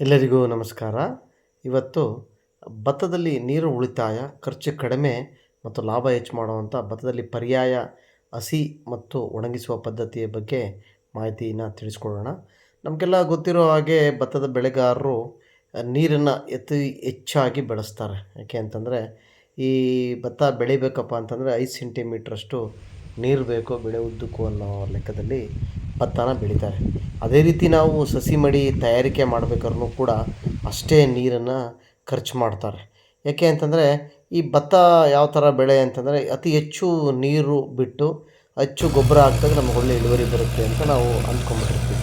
ಎಲ್ಲರಿಗೂ ನಮಸ್ಕಾರ. ಇವತ್ತು ಭತ್ತದಲ್ಲಿ ನೀರು ಉಳಿತಾಯ, ಖರ್ಚು ಕಡಿಮೆ ಮತ್ತು ಲಾಭ ಹೆಚ್ಚು ಮಾಡುವಂಥ ಭತ್ತದಲ್ಲಿ ಪರ್ಯಾಯ ಹಸಿ ಮತ್ತು ಒಣಗಿಸುವ ಪದ್ಧತಿಯ ಬಗ್ಗೆ ಮಾಹಿತಿಯನ್ನು ತಿಳಿಸ್ಕೊಡೋಣ ನಮಗೆಲ್ಲ ಗೊತ್ತಿರೋ ಹಾಗೆ ಭತ್ತದ ಬೆಳೆಗಾರರು ನೀರನ್ನು ಅತಿ ಹೆಚ್ಚಾಗಿ ಬೆಳೆಸ್ತಾರೆ. ಯಾಕೆ ಅಂತಂದರೆ ಈ ಭತ್ತ ಬೆಳಿಬೇಕಪ್ಪ ಅಂತಂದರೆ ಐದು ಸೆಂಟಿಮೀಟ್ರಷ್ಟು ನೀರು ಬೇಕು, ಬೆಳೆ ಉದ್ದಕ್ಕೂ ಅನ್ನೋ ಲೆಕ್ಕದಲ್ಲಿ ಭತ್ತನ ಬೆಳೀತಾರೆ. ಅದೇ ರೀತಿ ನಾವು ಸಸಿ ಮಡಿ ತಯಾರಿಕೆ ಮಾಡ್ಬೇಕಾದ್ರೂ ಕೂಡ ಅಷ್ಟೇ ನೀರನ್ನು ಖರ್ಚು ಮಾಡ್ತಾರೆ. ಯಾಕೆ ಅಂತಂದರೆ ಈ ಭತ್ತ ಯಾವ ಥರ ಬೆಳೆ ಅಂತಂದರೆ ಅತಿ ಹೆಚ್ಚು ನೀರು ಬಿಟ್ಟು ಹೆಚ್ಚು ಗೊಬ್ಬರ ಹಾಕಿದಾಗ ನಮ್ಗೆ ಒಳ್ಳೆ ಇಳುವರಿ ಬರುತ್ತೆ ಅಂತ ನಾವು ಅಂದ್ಕೊಂಬಿಟ್ಟಿರ್ತೀವಿ.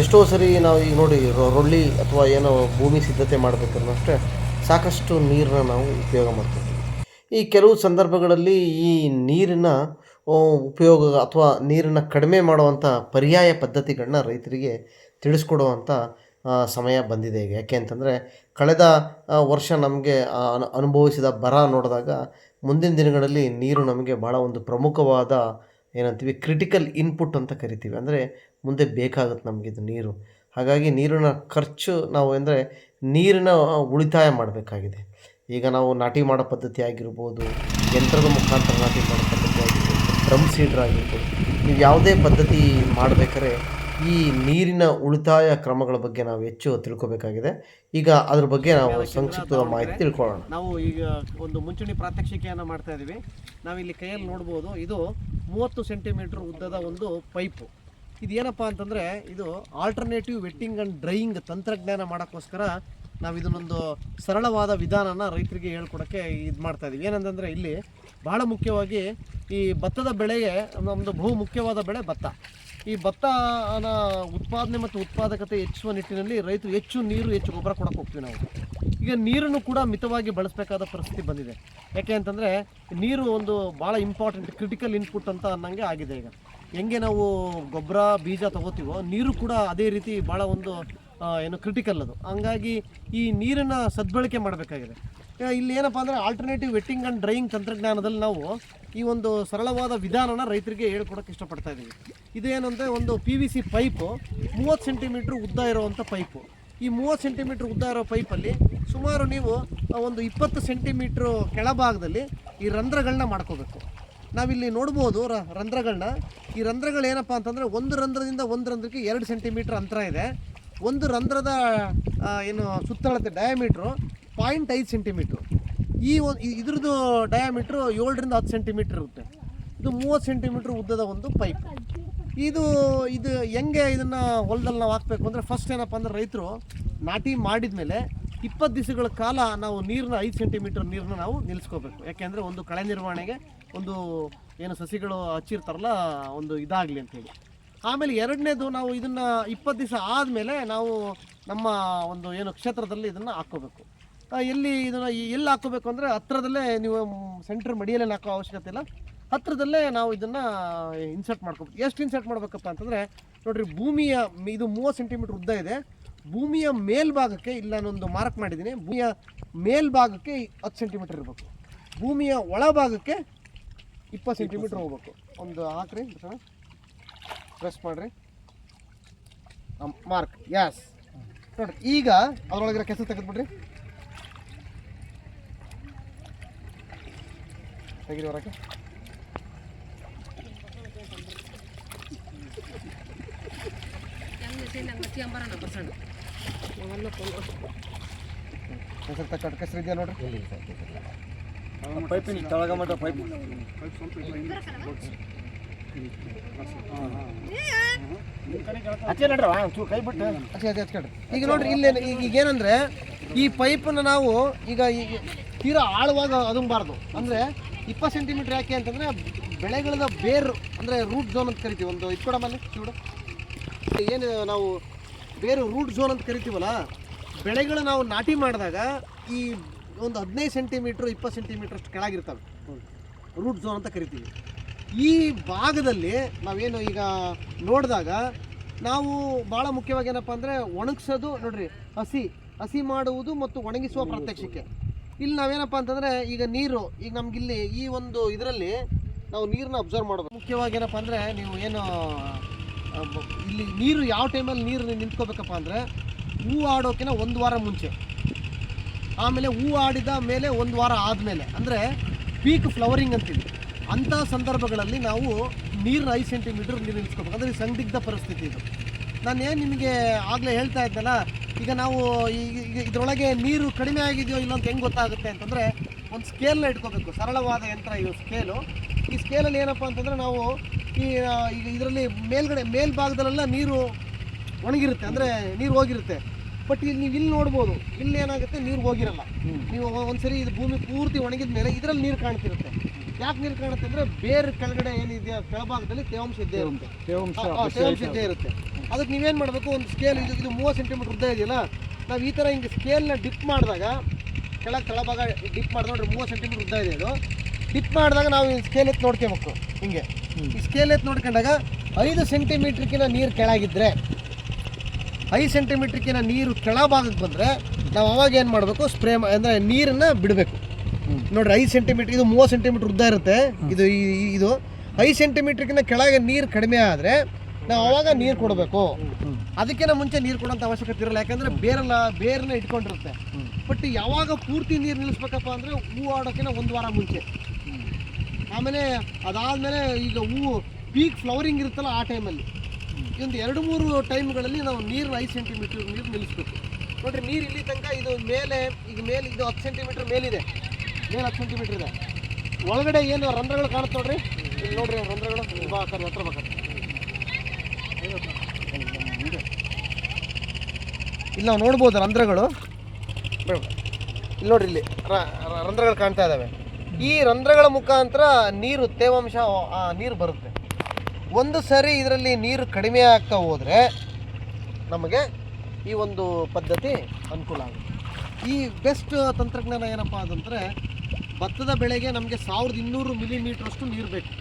ಎಷ್ಟೋ ಸರಿ ನಾವು ಈಗ ನೋಡಿ ರೊಳ್ಳಿ ಅಥವಾ ಏನೋ ಭೂಮಿ ಸಿದ್ಧತೆ ಮಾಡಬೇಕಾದ್ರೂ ಅಷ್ಟೇ ಸಾಕಷ್ಟು ನೀರನ್ನ ನಾವು ಉಪಯೋಗ ಮಾಡ್ತೀವಿ ಈ ಕೆಲವು ಸಂದರ್ಭಗಳಲ್ಲಿ ಈ ನೀರಿನ ಆ, ಉಪಯೋಗ ಅಥವಾ ನೀರನ್ನು ಕಡಿಮೆ ಮಾಡುವಂಥ ಪರ್ಯಾಯ ಪದ್ಧತಿಗಳನ್ನ ರೈತರಿಗೆ ತಿಳಿಸ್ಕೊಡುವಂಥ ಸಮಯ ಬಂದಿದೆ ಈಗ. ಯಾಕೆ ಅಂತಂದರೆ, ಕಳೆದ ವರ್ಷ ನಮಗೆ ಅನು, ಅನುಭವಿಸಿದ ಬರ ನೋಡಿದಾಗ ಮುಂದಿನ ದಿನಗಳಲ್ಲಿ ನೀರು ನಮಗೆ ಭಾಳ ಒಂದು ಪ್ರಮುಖವಾದ ಏನಂತೀವಿ ಕ್ರಿಟಿಕಲ್ ಇನ್ಪುಟ್ ಅಂತ ಕರಿತೀವಿ. ಅಂದರೆ ಮುಂದೆ ಬೇಕಾಗುತ್ತೆ ನಮಗಿದು ನೀರು. ಹಾಗಾಗಿ ನೀರಿನ ಖರ್ಚು ನಾವು ಅಂದರೆ ನೀರಿನ ಉಳಿತಾಯ ಮಾಡಬೇಕಾಗಿದೆ. ಈಗ ನಾವು ನಾಟಿ ಮಾಡೋ ಪದ್ಧತಿ ಆಗಿರ್ಬೋದು, ಯಂತ್ರದ ಮುಖಾಂತರ ನಾಟಿ ಮಾಡೋ ಪದ್ಧತಿ ಆಗಿರ್ಬೋದು ಡ್ರಮ್ ಸೀಡ್ರ್ ಆಗಿರ್ಬೋದು. ನೀವು ಯಾವುದೇ ಪದ್ಧತಿ ಮಾಡಬೇಕಾದ್ರೆ ಈ ನೀರಿನ ಉಳಿತಾಯ ಕ್ರಮಗಳ ಬಗ್ಗೆ ನಾವು ಹೆಚ್ಚು ತಿಳ್ಕೊಬೇಕಾಗಿದೆ. ಈಗ ಅದ್ರ ಬಗ್ಗೆ ನಾವು ಸಂಕ್ಷಿಪ್ತ ಮಾಹಿತಿ ತಿಳ್ಕೊಳ್ಳೋಣ. ನಾವು ಈಗ ಒಂದು ಮುಂಚೂಣಿ ಪ್ರಾತ್ಯಕ್ಷಿಕೆಯನ್ನು ಮಾಡ್ತಾ ಇದ್ದೀವಿ ನಾವಿಲ್ಲಿ ಕೈಯಲ್ಲಿ ನೋಡ್ಬೋದು ಇದು ಮೂವತ್ತು ಸೆಂಟಿಮೀಟರ್ ಉದ್ದದ ಒಂದು ಪೈಪು. ಇದು ಏನಪ್ಪ ಅಂತಂದರೆ ಇದು ಆಲ್ಟರ್ನೇಟಿವ್ ವೆಟ್ಟಿಂಗ್ ಆ್ಯಂಡ್ ಡ್ರೈಯಿಂಗ್ ತಂತ್ರಜ್ಞಾನ ಮಾಡೋಕ್ಕೋಸ್ಕರ ನಾವು ಇದನ್ನೊಂದು ಸರಳವಾದ ವಿಧಾನನ ರೈತರಿಗೆ ಹೇಳ್ಕೊಡೋಕ್ಕೆ ಇದು ಮಾಡ್ತಾ ಇದ್ದೀವಿ ಏನಂತಂದರೆ ಇಲ್ಲಿ ಬಹಳ ಮುಖ್ಯವಾಗಿ ಈ ಭತ್ತದ ಬೆಳೆಗೆ ನಮ್ಮದು ಬಹು ಮುಖ್ಯವಾದ ಬೆಳೆ ಭತ್ತ. ಈ ಭತ್ತನ ಉತ್ಪಾದನೆ ಮತ್ತು ಉತ್ಪಾದಕತೆ ಹೆಚ್ಚುವ ನಿಟ್ಟಿನಲ್ಲಿ ರೈತರು ಹೆಚ್ಚು ನೀರು, ಹೆಚ್ಚು ಗೊಬ್ಬರ ಕೊಡೋಕೆ ಹೋಗ್ತೀವಿ ನಾವು. ಈಗ ನೀರನ್ನು ಕೂಡ ಮಿತವಾಗಿ ಬಳಸಬೇಕಾದ ಪರಿಸ್ಥಿತಿ ಬಂದಿದೆ. ಯಾಕೆ ಅಂತಂದರೆ ನೀರು ಒಂದು ಭಾಳ ಇಂಪಾರ್ಟೆಂಟ್ ಕ್ರಿಟಿಕಲ್ ಇನ್ಪುಟ್ ಅಂತ ಅನ್ನಂಗೆ ಆಗಿದೆ ಈಗ. ಹೆಂಗೆ ನಾವು ಗೊಬ್ಬರ, ಬೀಜ ತಗೋತೀವೋ, ನೀರು ಕೂಡ ಅದೇ ರೀತಿ ಭಾಳ ಒಂದು ಏನು ಕ್ರಿಟಿಕಲ್ ಅದು. ಹಂಗಾಗಿ ಈ ನೀರನ್ನು ಸದ್ಬಳಕೆ ಮಾಡಬೇಕಾಗಿದೆ. ಇಲ್ಲಿ ಏನಪ್ಪ ಅಂದರೆ ಆಲ್ಟರ್ನೇಟಿವ್ ವೆಟ್ಟಿಂಗ್ ಆ್ಯಂಡ್ ಡ್ರೈಯಿಂಗ್ ತಂತ್ರಜ್ಞಾನದಲ್ಲಿ ನಾವು ಈ ಒಂದು ಸರಳವಾದ ವಿಧಾನನ ರೈತರಿಗೆ ಹೇಳ್ಕೊಡೋಕೆ ಇಷ್ಟಪಡ್ತಾ ಇದ್ದೀವಿ. ಇದೇನಂದರೆ ಒಂದು ಪಿ ವಿ ಸಿ ಪೈಪು ಮೂವತ್ತು ಸೆಂಟಿಮೀಟ್ರ್ ಉದ್ದ ಇರೋವಂಥ ಪೈಪು ಈ ಮೂವತ್ತು ಸೆಂಟಿಮೀಟ್ರ್ ಉದ್ದ ಇರೋ ಪೈಪಲ್ಲಿ ಸುಮಾರು ನೀವು ಒಂದು ಇಪ್ಪತ್ತು ಸೆಂಟಿಮೀಟ್ರ್ ಕೆಳಭಾಗದಲ್ಲಿ ಈ ರಂಧ್ರಗಳನ್ನ ಮಾಡ್ಕೋಬೇಕು. ನಾವಿಲ್ಲಿ ನೋಡ್ಬೋದು ರ ರಂಧ್ರಗಳನ್ನ ಈ ರಂಧ್ರಗಳೇನಪ್ಪ ಅಂತಂದರೆ ಒಂದು ರಂಧ್ರದಿಂದ ಒಂದು ರಂಧ್ರಕ್ಕೆ ಎರಡು ಸೆಂಟಿಮೀಟ್ರ್ ಅಂತರ ಇದೆ. ಒಂದು ರಂಧ್ರದ ಏನು ಸುತ್ತಳತೆ ಡಯಾಮೀಟ್ರು ಪಾಯಿಂಟ್ ಐದು ಸೆಂಟಿಮೀಟ್ರು ಈ ಒಂದು ಇದ್ರದ್ದು ಡಯಾಮೀಟ್ರು ಏಳರಿಂದ ಹತ್ತು ಸೆಂಟಿಮೀಟ್ರ್ ಇರುತ್ತೆ. ಇದು ಮೂವತ್ತು ಸೆಂಟಿಮೀಟ್ರ್ ಉದ್ದದ ಒಂದು ಪೈಪ್ ಇದು ಇದು ಹೆಂಗೆ ಇದನ್ನು ಹೊಲದಲ್ಲಿ ನಾವು ಹಾಕಬೇಕು ಅಂದರೆ ಫಸ್ಟ್ ಏನಪ್ಪ ಅಂದರೆ ರೈತರು ನಾಟಿ ಮಾಡಿದ ಮೇಲೆ ಇಪ್ಪತ್ತು ದಿವಸಗಳ ಕಾಲ ನಾವು ನೀರನ್ನ ಐದು ಸೆಂಟಿಮೀಟರ್ ನೀರನ್ನ ನಾವು ನಿಲ್ಲಿಸ್ಕೋಬೇಕು ಯಾಕೆಂದರೆ ಒಂದು ಕಳೆ ನಿರ್ವಹಣೆಗೆ ಒಂದು ಏನು ಸಸಿಗಳು ಹಚ್ಚಿರ್ತಾರಲ್ಲ, ಒಂದು ಇದಾಗಲಿ ಅಂತೇಳಿ ಆಮೇಲೆ ಎರಡನೇದು ನಾವು ಇದನ್ನು ಇಪ್ಪತ್ತು ದಿವಸ ಆದಮೇಲೆ ನಾವು ನಮ್ಮ ಒಂದು ಏನು ಕ್ಷೇತ್ರದಲ್ಲಿ ಇದನ್ನು ಹಾಕ್ಕೋಬೇಕು. ಎಲ್ಲಿ ಇದನ್ನು ಎಲ್ಲಿ ಹಾಕ್ಕೋಬೇಕು ಅಂದರೆ ಹತ್ರದಲ್ಲೇ ನೀವು ಸೆಂಟ್ರ್ ಮಡಿಯಲ್ಲೇ ಹಾಕೋ ಅವಶ್ಯಕತೆ ಇಲ್ಲ. ಹತ್ರದಲ್ಲೇ ನಾವು ಇದನ್ನು ಇನ್ಸರ್ಟ್ ಮಾಡ್ಕೋಬೇಕು. ಎಷ್ಟು ಇನ್ಸರ್ಟ್ ಮಾಡಬೇಕಪ್ಪ ಅಂತಂದರೆ, ನೋಡ್ರಿ ಭೂಮಿಯ ಇದು ಮೂವತ್ತು ಸೆಂಟಿಮೀಟ್ರ್ ಉದ್ದ ಇದೆ. ಭೂಮಿಯ ಮೇಲ್ಭಾಗಕ್ಕೆ ಇಲ್ಲಿ ನಾನೊಂದು ಮಾರ್ಕ್ ಮಾಡಿದ್ದೀನಿ. ಭೂಮಿಯ ಮೇಲ್ಭಾಗಕ್ಕೆ ಹತ್ತು ಸೆಂಟಿಮೀಟರ್ ಇರಬೇಕು. ಭೂಮಿಯ ಒಳಭಾಗಕ್ಕೆ ಇಪ್ಪತ್ತು ಸೆಂಟಿಮೀಟ್ರ್ ಹೋಗ್ಬೇಕು. ಒಂದು ಹಾಕ್ರಿ ಪ್ರೆಸ್ ಮಾಡಿರಿ. ಮಾರ್ಕ್ ಯಾಸ್ ನೋಡ್ರಿ ಈಗ ಅದರೊಳಗಿರೋ ಕೆಸರು ತೆಗೆದ್ಬಿಡ್ರಿ. ತೆಗಿರಿ ಹೊರಕ್ಕೆ. ಕೆಸರು ತಕ್ಕ ಕೆಸರು ಇದೆಯಾ ನೋಡ್ರಿ. ಪೈಪಿನ ಕೆಳಗ ಮಟ್ಟ ಪೈಪ್ ಪೈಪ್ ಸ್ವಲ್ಪ ಈಗ ನೋಡ್ರಿ ಇಲ್ಲಿ ಈಗ ಈಗ ಏನಂದ್ರೆ, ಈ ಪೈಪನ್ನು ನಾವು ಈಗ ಈಗ ತೀರಾ ಆಳುವಾಗ ಅದುಂಬಾರ್ದು. ಅಂದರೆ ಇಪ್ಪತ್ತು ಸೆಂಟಿಮೀಟ್ರ್ ಯಾಕೆ ಅಂತಂದ್ರೆ, ಬೆಳೆಗಳದ ಬೇರು, ಅಂದರೆ ರೂಟ್ ಝೋನ್ ಅಂತ ಕರಿತೀವಿ. ಒಂದು ಇದು ಕೂಡ ಮನೆ ಚೂಡು ಏನು ನಾವು ಬೇರು ರೂಟ್ ಝೋನ್ ಅಂತ ಕರಿತೀವಲ್ಲ ಬೆಳೆಗಳು ನಾವು ನಾಟಿ ಮಾಡಿದಾಗ ಈ ಒಂದು ಹದಿನೈದು ಸೆಂಟಿಮೀಟ್ರ್ ಇಪ್ಪತ್ತು ಸೆಂಟಿಮೀಟ್ರಷ್ಟು ಕೆಳಗಿರ್ತವೆ. ರೂಟ್ ಝೋನ್ ಅಂತ ಕರಿತೀವಿ. ಈ ಭಾಗದಲ್ಲಿ ನಾವೇನು ಈಗ ನೋಡಿದಾಗ ನಾವು ಭಾಳ ಮುಖ್ಯವಾಗಿ ಏನಪ್ಪ ಅಂದರೆ ಒಣಗಿಸೋದು ನೋಡ್ರಿ, ಹಸಿ ಹಸಿ ಮಾಡುವುದು ಮತ್ತು ಒಣಗಿಸುವ ಪ್ರಾತ್ಯಕ್ಷಿಕೆ. ಇಲ್ಲಿ ನಾವೇನಪ್ಪ ಅಂತಂದರೆ ಈಗ ನೀರು, ಈಗ ನಮಗಿಲ್ಲಿ ಈ ಒಂದು ಇದರಲ್ಲಿ ನಾವು ನೀರನ್ನ ಅಬ್ಸರ್ವ್ ಮಾಡಬೇಕು ಮುಖ್ಯವಾಗಿ ಏನಪ್ಪ ಅಂದರೆ ನೀವು ಏನು ಇಲ್ಲಿ ನೀರು ಯಾವ ಟೈಮಲ್ಲಿ ನೀರು ನಿಂತ್ಕೋಬೇಕಪ್ಪ ಅಂದರೆ ಹೂ ಆಡೋಕಿನ ಒಂದು ವಾರ ಮುಂಚೆ. ಆಮೇಲೆ ಹೂ ಆಡಿದ ಮೇಲೆ ಒಂದು ವಾರ ಆದಮೇಲೆ. ಅಂದರೆ ಪೀಕ್ ಫ್ಲವರಿಂಗ್ ಅಂತೀವಿ. ಅಂಥ ಸಂದರ್ಭಗಳಲ್ಲಿ ನಾವು ನೀರನ್ನ ಐದು ಸೆಂಟಿಮೀಟ್ರ್ ನೀರು ನಿಲ್ಲಿಸ್ಕೋಬೇಕು ಅಂದರೆ ಸಂದಿಗ್ಧ ಪರಿಸ್ಥಿತಿ ಇದು. ನಾನು ಏನು ನಿಮಗೆ ಆಗಲೇ ಹೇಳ್ತಾ ಇದ್ದಲ್ಲ ಈಗ ನಾವು ಈಗ ಈಗ ಇದರೊಳಗೆ ನೀರು ಕಡಿಮೆ ಆಗಿದೆಯೋ ಇಲ್ಲ ಅಂತ ಹೆಂಗೆ ಗೊತ್ತಾಗುತ್ತೆ ಅಂತಂದರೆ ಒಂದು ಸ್ಕೇಲ್ನ ಇಟ್ಕೋಬೇಕು. ಸರಳವಾದ ಯಂತ್ರ ಇದು ಸ್ಕೇಲು ಈ ಸ್ಕೇಲಲ್ಲಿ ಏನಪ್ಪ ಅಂತಂದರೆ ನಾವು ಈ ಈಗ ಇದರಲ್ಲಿ ಮೇಲ್ಗಡೆ ಮೇಲ್ಭಾಗದಲ್ಲೆಲ್ಲ ನೀರು ಒಣಗಿರುತ್ತೆ. ಅಂದರೆ ನೀರು ಹೋಗಿರುತ್ತೆ. ಬಟ್ ಇಲ್ಲಿ ನೀವು ಇಲ್ಲಿ ನೋಡ್ಬೋದು ಇಲ್ಲಿ ಏನಾಗುತ್ತೆ ನೀರು ಹೋಗಿರಲ್ಲ. ನೀವು ಒಂದ್ಸರಿ ಇದು ಭೂಮಿ ಪೂರ್ತಿ ಒಣಗಿದ ಮೇಲೆ ಇದರಲ್ಲಿ ನೀರು ಕಾಣ್ತಿರುತ್ತೆ. ಯಾಕೆ ನೀರು ಕಾಣುತ್ತೆ ಅಂದ್ರೆ ಬೇರೆ ಕೆಳಗಡೆ ಏನಿದೆಯೋ ಕೆಳಭಾಗದಲ್ಲಿ ತೇವಾಂಶ ಇದ್ದೇ ಇರುತ್ತೆ. ತೇವಾಂಶ. ಇದ್ದೇ ಇರುತ್ತೆ. ಅದಕ್ಕೆ ನೀವೇನು ಮಾಡಬೇಕು ಒಂದು ಸ್ಕೇಲ್ ಇದು ಇದು ಮೂವತ್ತು ಸೆಂಟಿಮೀಟರ್ ಉದ್ದ ಇದೆಯಲ್ಲ ನಾವು ಈ ಥರ ಹಿಂಗೆ ಸ್ಕೇಲ್ನ ಡಿಪ್ ಮಾಡಿದಾಗ ಕೆಳಗೆ ತಳಭಾಗ ಡಿಪ್ ಮಾಡಿದ ನೋಡ್ರಿ ಮೂವತ್ತು ಸೆಂಟಿಮೀಟರ್ ಉದ್ದ ಇದೆ ಇದು. ಡಿಪ್ ಮಾಡಿದಾಗ ನಾವು ಸ್ಕೇಲ್ ಎತ್ತು ನೋಡ್ಕೋಬೇಕು ಹಿಂಗೆ. ಈ ಸ್ಕೇಲ್ ಎತ್ತು ನೋಡ್ಕೊಂಡಾಗ ಐದು ಸೆಂಟಿಮೀಟ್ರ್ಕಿಂತ ನೀರು ಕೆಳಗಿದ್ರೆ ಐದು ಸೆಂಟಿಮೀಟ್ರ್ಕಿಂತ ನೀರು ಕೆಳಭಾಗಕ್ಕೆ ಬಂದರೆ ನಾವು ಅವಾಗ ಏನು ಮಾಡಬೇಕು ಸ್ಪ್ರೇ ಅಂದರೆ ನೀರನ್ನು ಬಿಡಬೇಕು. ನೋಡ್ರಿ, ಐದು ಸೆಂಟಿಮೀಟ್ರ್ ಇದು ಮೂವತ್ತು ಸೆಂಟಿಮೀಟರ್ ಉದ್ದ ಇರುತ್ತೆ. ಇದು ಇದು ಐದು ಸೆಂಟಿಮೀಟ್ರ್ಗಿಂತ ಕೆಳಗೆ ನೀರು ಕಡಿಮೆ ಆದರೆ ನಾವು ಅವಾಗ ನೀರು ಕೊಡಬೇಕು. ಅದಕ್ಕಿಂತ ಮುಂಚೆ ನೀರು ಕೊಡೋಂಥ ಅವಶ್ಯಕತೆ ಇರಲ್ಲ, ಯಾಕಂದರೆ ಬೇರೆಲ್ಲ ಬೇರನ್ನ ಇಟ್ಕೊಂಡಿರುತ್ತೆ. ಬಟ್ ಯಾವಾಗ ಪೂರ್ತಿ ನೀರು ನಿಲ್ಲಿಸ್ಬೇಕಪ್ಪ ಅಂದರೆ ಹೂ ಆಡೋಕ್ಕಿಂತ ಒಂದು ವಾರ ಮುಂಚೆ. ಆಮೇಲೆ ಅದಾದಮೇಲೆ ಈಗ ಹೂವು ಪೀಕ್ ಫ್ಲವರಿಂಗ್ ಇರುತ್ತಲ್ಲ ಆ ಟೈಮಲ್ಲಿ ಒಂದು ಎರಡು ಮೂರು ಟೈಮ್ಗಳಲ್ಲಿ ನಾವು ನೀರು ಐದು ಸೆಂಟಿಮೀಟ್ರ್ ನೀರು ನಿಲ್ಲಿಸ್ಬೇಕು ನೋಡ್ರಿ, ನೀರು ಇಲ್ಲಿ ತನಕ ಇದು ಮೇಲೆ ಈಗ ಮೇಲೆ ಇದು ಹತ್ತು ಸೆಂಟಿಮೀಟ್ರ್ ಮೇಲಿದೆ. ಮೇಲೆ ಹತ್ತು ಸೆಂಟಿಮೀಟ್ರ್ ಇದೆ ಒಳಗಡೆ ಏನು ರಂಧ್ರಗಳು ಕಾಣುತ್ತೆ ನೋಡ್ರಿ? ಇಲ್ಲಿ ನೋಡ್ರಿ ರಂಧ್ರಗಳು. ಬಾ ಆ ಕಡೆ ಹತ್ರ ಇಲ್ಲಿ ನಾವು ನೋಡ್ಬೋದು ರಂಧ್ರಗಳು. ಇಲ್ಲಿ ನೋಡ್ರಿ ಇಲ್ಲಿ ರಂಧ್ರಗಳು ಕಾಣ್ತಾ ಇದ್ದಾವೆ ಈ ರಂಧ್ರಗಳ ಮುಖಾಂತರ ನೀರು, ತೇವಾಂಶ ನೀರು ಬರುತ್ತೆ. ಒಂದು ಸರಿ ಇದರಲ್ಲಿ ನೀರು ಕಡಿಮೆ ಆಗ್ತಾ ಹೋದರೆ ನಮಗೆ ಈ ಒಂದು ಪದ್ಧತಿ ಅನುಕೂಲ ಆಗುತ್ತೆ. ಈ ಬೆಸ್ಟ್ ತಂತ್ರಜ್ಞಾನ ಏನಪ್ಪ ಅಂತಂದರೆ ಭತ್ತದ ಬೆಳೆಗೆ ನಮಗೆ ಸಾವಿರದ ಇನ್ನೂರು ಮಿಲಿಮೀಟ್ರಷ್ಟು ನೀರು ಬೇಕು.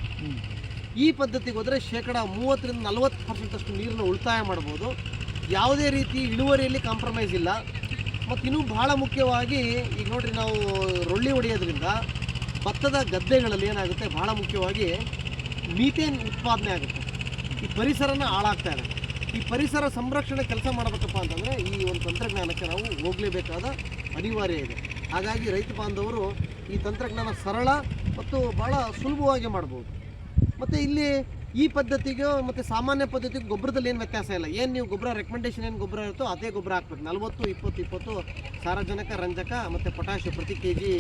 ಈ ಪದ್ಧತಿಗೆ ಹೋದರೆ ಶೇಕಡ ಮೂವತ್ತರಿಂದ ನಲವತ್ತು ಪರ್ಸೆಂಟಷ್ಟು ನೀರನ್ನು ಉಳಿತಾಯ ಮಾಡ್ಬೋದು. ಯಾವುದೇ ರೀತಿ ಇಳುವರಿಯಲ್ಲಿ ಕಾಂಪ್ರಮೈಸ್ ಇಲ್ಲ. ಮತ್ತು ಇನ್ನೂ ಬಹಳ ಮುಖ್ಯವಾಗಿ ಈಗ ನೋಡಿರಿ ನಾವು ರೊಳ್ಳಿ ಹೊಡೆಯೋದ್ರಿಂದ ಭತ್ತದ ಗದ್ದೆಗಳಲ್ಲಿ ಏನಾಗುತ್ತೆ? ಬಹಳ ಮುಖ್ಯವಾಗಿ ಮೀಥೇನ್ ಉತ್ಪಾದನೆ ಆಗುತ್ತೆ. ಈ ಪರಿಸರನ ಹಾಳಾಗ್ತಾ ಇದೆ. ಈ ಪರಿಸರ ಸಂರಕ್ಷಣೆ ಕೆಲಸ ಮಾಡಬೇಕಪ್ಪ ಅಂತಂದರೆ ಈ ಒಂದು ತಂತ್ರಜ್ಞಾನಕ್ಕೆ ನಾವು ಹೋಗಲೇಬೇಕಾದ ಅನಿವಾರ್ಯ ಇದೆ. ಹಾಗಾಗಿ ರೈತ ಬಾಂಧವರು ಈ ತಂತ್ರಜ್ಞಾನ ಸರಳ ಮತ್ತು ಭಾಳ ಸುಲಭವಾಗಿ ಮಾಡ್ಬೋದು. ಮತ್ತು ಇಲ್ಲಿ ಈ ಪದ್ಧತಿಗೂ ಮತ್ತು ಸಾಮಾನ್ಯ ಪದ್ಧತಿಗೂ ಗೊಬ್ಬರದಲ್ಲಿ ಏನು ವ್ಯತ್ಯಾಸ ಇಲ್ಲ. ಏನು ನೀವು ಗೊಬ್ಬರ ರೆಕಮೆಂಡೇಶನ್ ಏನು ಗೊಬ್ಬರ ಇರುತ್ತೋ ಅದೇ ಗೊಬ್ಬರ ಹಾಕ್ಬೇಕು. ನಲ್ವತ್ತು, ಇಪ್ಪತ್ತು ಇಪ್ಪತ್ತು ಸಾರಜನಕ, ರಂಜಕ ಮತ್ತು ಪೊಟ್ಯಾಶ್ ಪ್ರತಿ ಕೆ ಜಿ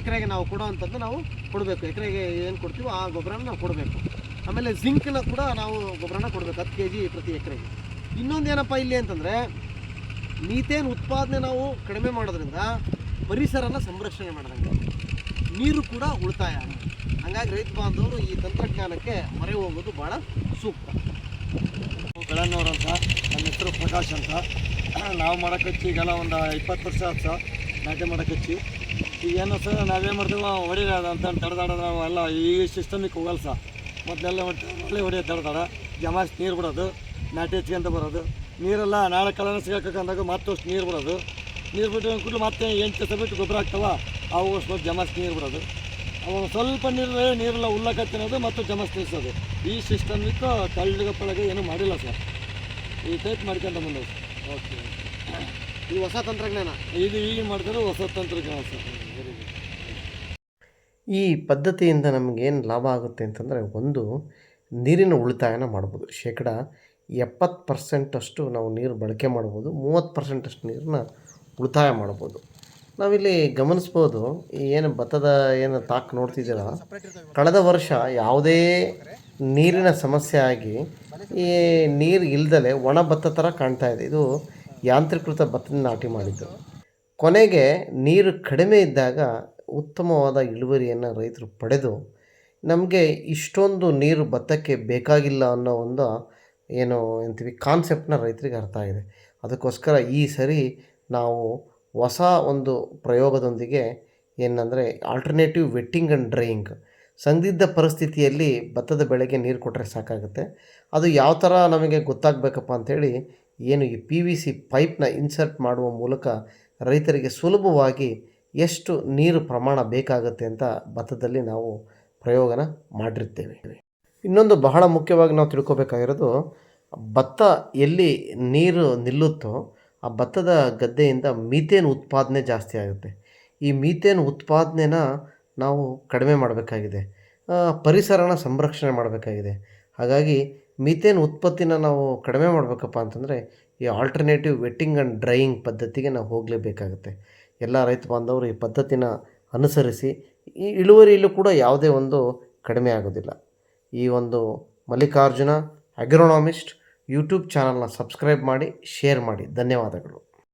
ಎಕರೆಗೆ ನಾವು ಕೊಡೋವಂಥದ್ದು ನಾವು ಕೊಡಬೇಕು. ಎಕರೆಗೆ ಏನು ಕೊಡ್ತೀವೋ ಆ ಗೊಬ್ಬರನ ನಾವು ಕೊಡಬೇಕು. ಆಮೇಲೆ ಜಿಂಕ್ನ ಕೂಡ ನಾವು ಗೊಬ್ಬರನ ಕೊಡಬೇಕು. ಹತ್ತು ಕೆ ಜಿ ಪ್ರತಿ ಎಕರೆಗೆ. ಇನ್ನೊಂದು ಏನಪ್ಪ ಇಲ್ಲಿ ಅಂತಂದರೆ ಮೀಥೇನ್ ಉತ್ಪಾದನೆ ನಾವು ಕಡಿಮೆ ಮಾಡೋದ್ರಿಂದ ಪರಿಸರನ ಸಂರಕ್ಷಣೆ ಮಾಡಿದಂಗೆ. ನೀರು ಕೂಡ ಉಳಿತಾಯ ಹಾಗಾಗಿ ರೈತ ಬಾಂಧವರು ಈ ತಂತ್ರಜ್ಞಾನಕ್ಕೆ ಮೊರೆ ಹೋಗೋದು ಭಾಳ ಸೂಕ್ತ. ಅಂತ ನನ್ನ ಹೆಸರು ಪ್ರಕಾಶ್ ಅಂತ. ನಾವು ಮಾಡೋಕ್ಕಚ್ಚಿ ಈಗೆಲ್ಲ ಒಂದು ಇಪ್ಪತ್ತು ವರ್ಷ ಆಯ್ತು ಸರ್, ನಾಟಿ ಮಾಡೋಕ್ಕಚ್ಚಿ ಈಗ ಏನು ಸರ್ ನಾವೇನು ಮಾಡ್ತೀವಿ ಹೊಡಿಯೋದ ಅಂತ ತಡೆದಾಡ ನಾವು ಎಲ್ಲ ಈ ಸಿಸ್ಟಮಿಗೆ ಹೋಗಲ್ಲ ಸರ್. ಮೊದಲೆಲ್ಲ ಒಳ್ಳೆ ಹೊಡಿಯೋದು ತಡೆದಾಡ ಜಮಾಯಿಸಿ ನೀರು ಬಿಡೋದು, ನಾಟಿ ಅಂತ ಬರೋದು. ನೀರೆಲ್ಲ ನಾಳೆ ಕಲನ ಸಿಗಾಕಂದಾಗ ಮತ್ತಷ್ಟು ನೀರು ಬಿಡೋದು ನೀರು ಬಿಟ್ಟು ಕೂಡಲೇ ಮತ್ತೆ ಎಂಟು ದಿವಸ ಬಿಟ್ಟು ಗೊಬ್ಬರ ಆಗ್ತಾವ ಅವು ಸ್ವಲ್ಪ ಜಮಾಯಿಸಿ ನೀರು ಬಿಡೋದು ಅವಾಗ ಸ್ವಲ್ಪ ನೀರು ನೀರೆಲ್ಲ ಉಳ್ಳಕತ್ತಿನೋದು ಮತ್ತು ಜಮಾಯಿಸಿ ನಿಲ್ಲಿಸೋದು ಈ ಸಿಸ್ಟಮ್ ಇತ್ತು ಕಳ್ಳಗಪ್ಪಳಗೆ ಏನೂ ಮಾಡಿಲ್ಲ ಸರ್. ಈ ಟೈಪ್ ಮಾಡ್ಕೊಂತ ಬಂದವು ಓಕೆ ಇದು ಹೊಸ ತಂತ್ರಜ್ಞಾನ? ಇದು ಈಗ ಮಾಡಿದ್ರೆ ಹೊಸ ತಂತ್ರಜ್ಞಾನ ಸರ್. ವೆರಿ ಗುಡ್ ಈ ಪದ್ಧತಿಯಿಂದ ನಮಗೇನು ಲಾಭ ಆಗುತ್ತೆ ಅಂತಂದರೆ ಒಂದು ನೀರಿನ ಉಳಿತಾಯನ ಮಾಡ್ಬೋದು. ಶೇಕಡ ಎಪ್ಪತ್ತು ಪರ್ಸೆಂಟಷ್ಟು ನಾವು ನೀರು ಬಳಕೆ ಮಾಡ್ಬೋದು, ಮೂವತ್ತು ಪರ್ಸೆಂಟಷ್ಟು ನೀರನ್ನ ಉಳಿತಾಯ ಮಾಡ್ಬೋದು. ನಾವಿಲ್ಲಿ ಗಮನಿಸ್ಬೋದು ಏನು ಭತ್ತದ ಏನು ತಾಕು ನೋಡ್ತಿದ್ದೀರ, ಕಳೆದ ವರ್ಷ ಯಾವುದೇ ನೀರಿನ ಸಮಸ್ಯೆ ಆಗಿ ಈ ನೀರು ಇಲ್ದಲೆ ಒಣ ಭತ್ತ ಥರ ಕಾಣ್ತಾ ಇದೆ. ಇದು ಯಾಂತ್ರೀಕೃತ ಭತ್ತದ ನಾಟಿ ಮಾಡಿದ್ದು. ಕೊನೆಗೆ ನೀರು ಕಡಿಮೆ ಇದ್ದಾಗ ಉತ್ತಮವಾದ ಇಳುವರಿಯನ್ನು ರೈತರು ಪಡೆದು ನಮಗೆ ಇಷ್ಟೊಂದು ನೀರು ಭತ್ತಕ್ಕೆ ಬೇಕಾಗಿಲ್ಲ ಅನ್ನೋ ಒಂದು ಏನು ಅಂತೀವಿ ಕಾನ್ಸೆಪ್ಟ್ನ ರೈತರಿಗೆ ಅರ್ಥ ಆಗಿದೆ. ಅದಕ್ಕೋಸ್ಕರ ಈ ಸರಿ ನಾವು ಹೊಸ ಒಂದು ಪ್ರಯೋಗದೊಂದಿಗೆ ಏನಂದರೆ ಆಲ್ಟರ್ನೇಟಿವ್ ವೆಟ್ಟಿಂಗ್ ಆ್ಯಂಡ್ ಡ್ರೈಯಿಂಗ್ ಸಂದಿಗ್ಧ ಪರಿಸ್ಥಿತಿಯಲ್ಲಿ ಭತ್ತದ ಬೆಳೆಗೆ ನೀರು ಕೊಟ್ಟರೆ ಸಾಕಾಗುತ್ತೆ. ಅದು ಯಾವ ಥರ ನಮಗೆ ಗೊತ್ತಾಗಬೇಕಪ್ಪ ಅಂಥೇಳಿ ಏನು ಈ ಪಿ ವಿ ಸಿ ಪೈಪ್ನ ಇನ್ಸರ್ಟ್ ಮಾಡುವ ಮೂಲಕ ರೈತರಿಗೆ ಸುಲಭವಾಗಿ ಎಷ್ಟು ನೀರು ಪ್ರಮಾಣ ಬೇಕಾಗುತ್ತೆ ಅಂತ ಭತ್ತದಲ್ಲಿ ನಾವು ಪ್ರಯೋಗನ ಮಾಡಿರ್ತೇವೆ. ಇನ್ನೊಂದು ಬಹಳ ಮುಖ್ಯವಾಗಿ ನಾವು ತಿಳ್ಕೊಬೇಕಾಗಿರೋದು, ಭತ್ತ ಎಲ್ಲಿ ನೀರು ನಿಲ್ಲುತ್ತೋ ಆ ಭತ್ತದ ಗದ್ದೆಯಿಂದ ಮೀಥೇನ್ ಉತ್ಪಾದನೆ ಜಾಸ್ತಿ ಆಗುತ್ತೆ. ಈ ಮೀಥೇನ್ ಉತ್ಪಾದನೆನ ನಾವು ಕಡಿಮೆ ಮಾಡಬೇಕಾಗಿದೆ. ಪರಿಸರನ ಸಂರಕ್ಷಣೆ ಮಾಡಬೇಕಾಗಿದೆ. ಹಾಗಾಗಿ ಮೀಥೇನ್ ಉತ್ಪತ್ತಿನ ನಾವು ಕಡಿಮೆ ಮಾಡಬೇಕಪ್ಪ ಅಂತಂದರೆ ಈ ಆಲ್ಟರ್ನೇಟಿವ್ ವೆಟ್ಟಿಂಗ್ ಆ್ಯಂಡ್ ಡ್ರೈಯಿಂಗ್ ಪದ್ಧತಿಗೆ ನಾವು ಹೋಗಲೇಬೇಕಾಗುತ್ತೆ. ಎಲ್ಲ ರೈತ ಬಾಂಧವರು ಈ ಪದ್ಧತಿನ ಅನುಸರಿಸಿ ಈ ಇಳುವರಿಯಲ್ಲೂ ಕೂಡ ಯಾವುದೇ ಒಂದು ಕಡಿಮೆ ಆಗೋದಿಲ್ಲ. ಈ ಒಂದು ಮಲ್ಲಿಕಾರ್ಜುನ ಅಗ್ರೋನಾಮಿಸ್ಟ್ ಯೂಟ್ಯೂಬ್ ಚಾನಲ್ನ ಸಬ್ಸ್ಕ್ರೈಬ್ ಮಾಡಿ ಶೇರ್ ಮಾಡಿ. ಧನ್ಯವಾದಗಳು.